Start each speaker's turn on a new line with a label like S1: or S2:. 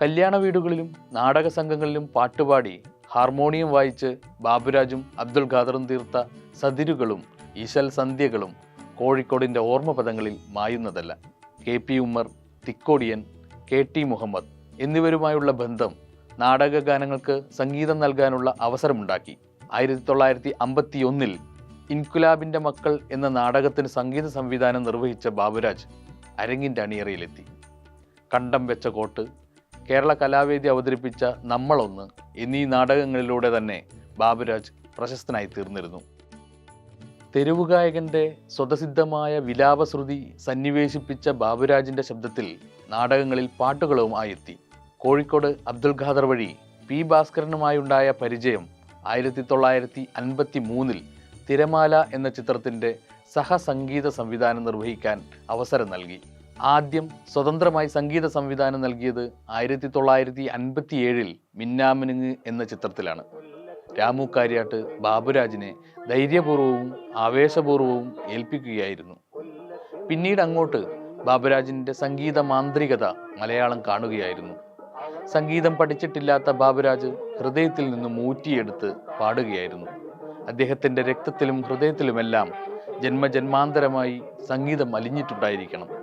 S1: കല്യാണ വീടുകളിലും നാടക സംഘങ്ങളിലും പാട്ടുപാടി ഹാർമോണിയം വായിച്ച് ബാബുരാജും അബ്ദുൽ ഖാദറും തീർത്ത സതിരുകളും ഈശൽ സന്ധ്യകളും കോഴിക്കോടിന്റെ ഓർമ്മപദങ്ങളിൽ മായുന്നതല്ല. K P Ummer Thikkodiyan K T Muhammad എന്നിവരുമായുള്ള ബന്ധം നാടക ഗാനങ്ങൾക്ക് സംഗീതം നൽകാനുള്ള അവസരമുണ്ടാക്കി. ആയിരത്തി തൊള്ളായിരത്തി അമ്പത്തി ഒന്നിൽ ഇൻകുലാബിന്റെ മക്കൾ എന്ന നാടകത്തിന് സംഗീത സംവിധാനം നിർവഹിച്ച ബാബുരാജ് അരങ്ങിന്റെ അണിയറയിലെത്തി. കണ്ടം വെച്ച കോട്ട് കേരള കലാവേദി അവതരിപ്പിച്ച നമ്മളൊന്ന് എന്നീ നാടകങ്ങളിലൂടെ തന്നെ ബാബുരാജ് പ്രശസ്തനായി തീർന്നിരുന്നു. തെരുവുഗായകന്റെ സ്വതസിദ്ധമായ വിലാപശ്രുതി സന്നിവേശിപ്പിച്ച ബാബുരാജിന്റെ ശബ്ദത്തിൽ നാടകങ്ങളിൽ പാട്ടുകളുമായി എത്തി കോഴിക്കോട് അബ്ദുൽ ഖാദർ വഴി പി ഭാസ്കരനുമായുണ്ടായ പരിചയം ആയിരത്തി തൊള്ളായിരത്തി അൻപത്തി മൂന്നിൽ തിരമാല എന്ന ചിത്രത്തിന്റെ സഹസംഗീത സംവിധാനം നിർവഹിക്കാൻ അവസരം നൽകി. ആദ്യം സ്വതന്ത്രമായി സംഗീത സംവിധാനം നൽകിയത് ആയിരത്തി തൊള്ളായിരത്തി അൻപത്തി ഏഴിൽ മിന്നാമിനുങ്ങ് എന്ന ചിത്രത്തിലാണ്. രാമു കാര്യാട്ട് ബാബുരാജിനെ ധൈര്യപൂർവവും ആവേശപൂർവവും ഏൽപ്പിക്കുകയായിരുന്നു. പിന്നീട് അങ്ങോട്ട് ബാബുരാജിന്റെ സംഗീത മാന്ത്രികത മലയാളം കാണുകയായിരുന്നു. സംഗീതം പഠിച്ചിട്ടില്ലാത്ത ബാബുരാജ് ഹൃദയത്തിൽ നിന്ന് മൂറ്റിയെടുത്ത് പാടുകയായിരുന്നു. അദ്ദേഹത്തിന്റെ രക്തത്തിലും ഹൃദയത്തിലുമെല്ലാം ജന്മജന്മാന്തരമായി സംഗീതം അലിഞ്ഞിട്ടുണ്ടായിരിക്കണം.